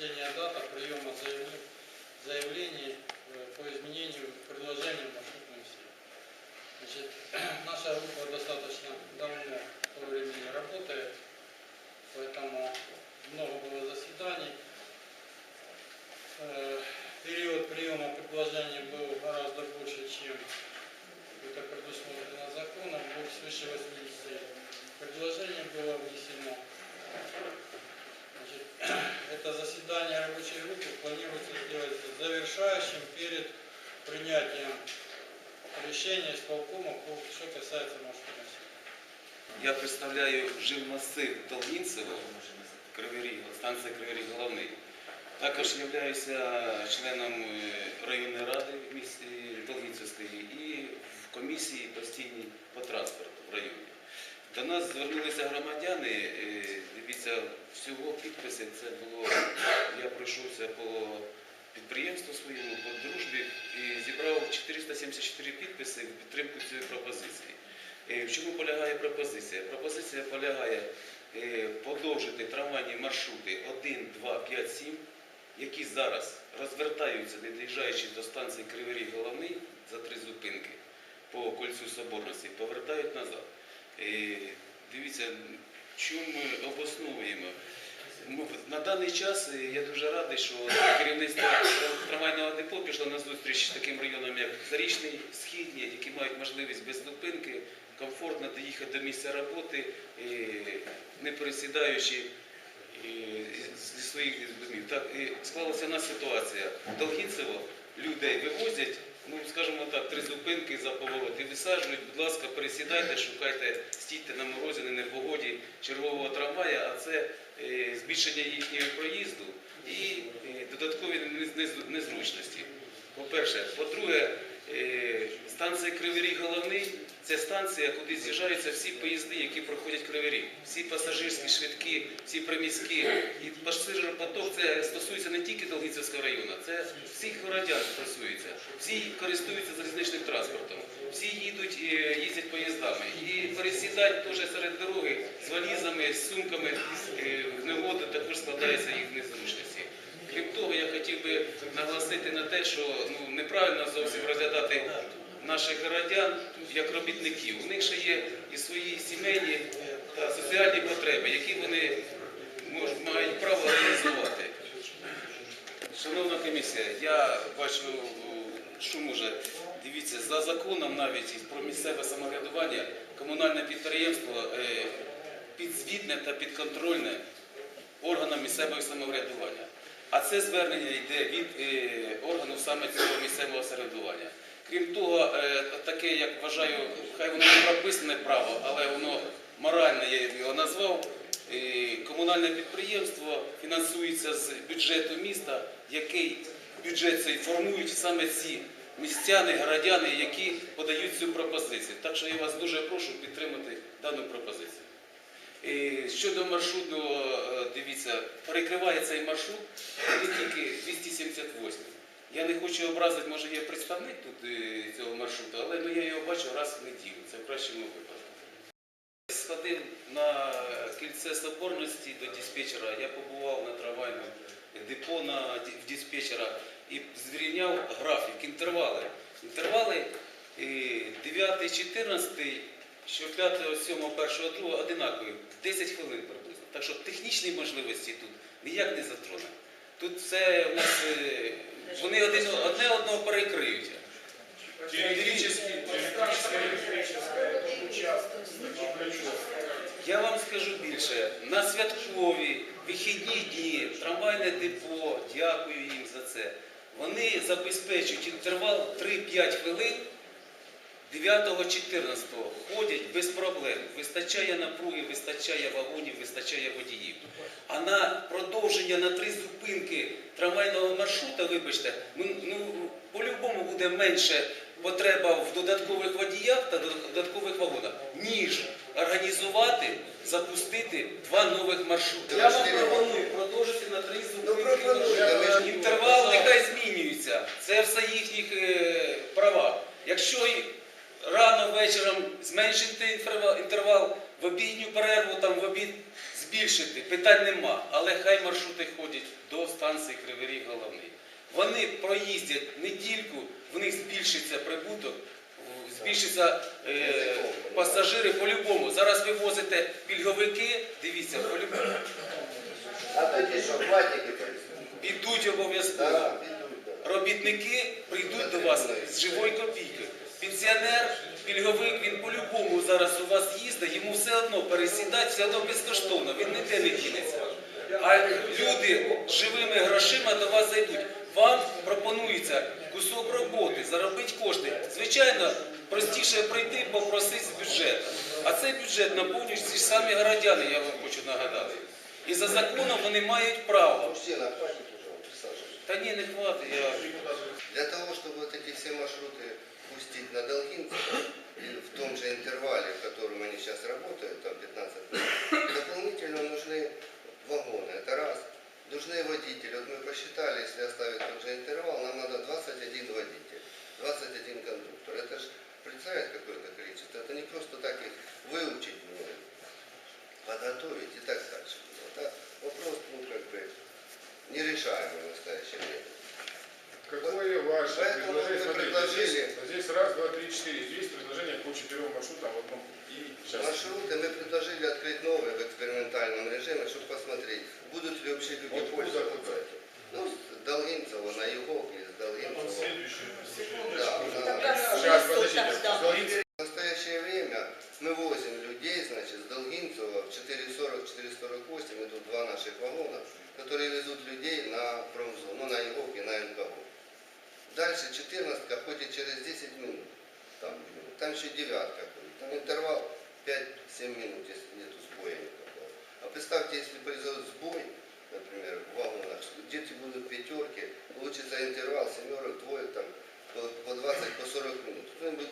последняя дата приема заявлений, э, по изменению предложений маршрутной сети. Значит, наша группа достаточно давно по времени работает, поэтому много было заседаний. Э, Период приема предложений был гораздо больше, чем это предусмотрено законом. Свыше 80 предложений было внесено. Завершающим перед принятием решения исполкома, по- что касается сети. Я представляю жилмасив Долгінцево, Кривий Ріг, Кривий головний. Також являюся членом е, районної ради Долгінцевської і в комісії постійній по транспорту в районі. До нас звернулися громадяни, е, дивіться, всього підписи це було, я пройшовся по підприємству своєму, по дружбі і зібрав 474 підписи в підтримку цієї пропозиції. Е, В чому полягає пропозиція? Пропозиція полягає е, подовжити трамвайні маршрути 1, 2, 5, 7, які зараз розвертаються, не доїжджаючи до станції Кривий головний за три зупинки по кольцю Соборності, повертають назад. Е, Дивіться, чому ми обосновуємо? Ми- На даний час я дуже радий, що керівництво трамвайного депо пішло на зустріч з таким районом, як Зарічний, Східні, які мають можливість без зупинки комфортно доїхати до місця роботи, не пересідаючи зі своїх домів. Так і склалася у нас ситуація. Долгінцево людей вивозять, ну скажімо так, три зупинки за поворот і висаджують, будь ласка, пересідайте, шукайте, стійте на морозі, не в погоді чергового трамвая, а це е, збільшення їхнього проїзду і е, додаткові нез- нез- незручності. По-перше, по-друге, е, станція Кривий Ріг головний це станція, куди з'їжджаються всі поїзди, які проходять Кривий Ріг. Всі пасажирські, швидкі, всі приміські. І пасажиропоток це стосується не тільки Долгіцевського району, це всіх городян стосується. Всі користуються залізничним транспортом, всі їдуть, е, їздять поїздами. І пересідають теж серед дороги з валізами, з сумками е, в негоду також складаються їх незручності. Крім того, я хотів би наголосити на те, що ну, неправильно зовсім розглядати наших городян як робітників. У них ще є і свої сімейні та соціальні потреби, які вони мають право реалізувати. Шановна комісія, я бачу, що може, дивіться, за законом навіть про місцеве самоврядування комунальне підприємство е, підзвітне та підконтрольне органам місцевого самоврядування. А це звернення йде від е, органу саме цього місцевого самоврядування. Крім того, е, таке, як вважаю, хай воно не прописане право, але воно моральне, я його назвав. Е, Комунальне підприємство фінансується з бюджету міста, який бюджет цей формують саме ці містяни, городяни, які подають цю пропозицію. Так що я вас дуже прошу підтримати дану пропозицію. Е, Щодо маршруту, е, дивіться, перекриває цей маршрут не тільки 278. Я не хочу образити, може є представник тут цього маршруту, але ну, я його бачу раз в неділю, це в кращому випадку. Сходив на кільце соборності до диспетчера, я побував на трамвайному депо на, в диспетчера і звіряв графік, інтервали. Інтервали е, 9-14, що 5, 7, 1, 2 одинакові, 10 хвилин приблизно. Так що технічні можливості тут ніяк не затроне. Тут все у нас, е, вони один, одне одного перекриють. Я вам скажу більше, на святкові вихідні дні, трамвайне депо, дякую їм за це. Вони забезпечують інтервал 3-5 хвилин 9-14 ходять без проблем. Вистачає напруги, вистачає вагонів, вистачає водіїв. А на продовження на три зупинки трамвайного маршрута, вибачте, ну по-любому буде менше потреба в додаткових водіях та додаткових вагонах, ніж організувати, запустити два нових маршрути. Я вам пропоную продовжити на три зупинки. маршрут. Інтервал нехай змінюється. Це все їхніх е, права. Якщо рано вечором зменшити інтервал, інтервал, в обідню перерву там в обід збільшити, питань нема. Але хай маршрути ходять до станції Кривий Ріг головний. Вони проїздять недільку, в них збільшиться прибуток, збільшиться е, пасажири по-любому. Зараз ви возите пільговики, дивіться, по-любому. А тоді що, платники? Підуть обов'язково. Робітники прийдуть до вас з живої копійки. Пенсіонер, пільговик, він по-любому зараз у вас їздить, йому все одно пересідати, все одно безкоштовно, він ніде не дінеться. А люди з живими грошима до вас зайдуть. Вам пропонується кусок роботи, заробити кошти. Звичайно, простіше прийти, попросити з бюджету. А цей бюджет наповнюють ці ж самі городяни, я вам хочу нагадати. І за законом вони мають право. Та ні, не хватить. Я... Для того, щоб такі эти Какое ваше Поэтому мы предложение? Смотрите, предложили- здесь, здесь раз, два, три, четыре. Есть предложение по четырем маршрутам в одном пути. И сейчас. Маршруты мы предложили открыть новые в экспериментальном режиме, чтобы посмотреть, будут ли вообще люди Откуда пользоваться туда? этим. Ну, с Долгинцева на Югок или с Долгинцева. Да, Так, на- а Сейчас, смысл подождите. Дальше 14 ходит через 10 минут. Там, там еще девятка ходит. Там интервал 5-7 минут, если нет сбоя никакого. А представьте, если произойдет сбой, например, в вагонах, дети будут пятерки, получится интервал семерок, двоек, там, по, по 20, по 40 минут. Кто-нибудь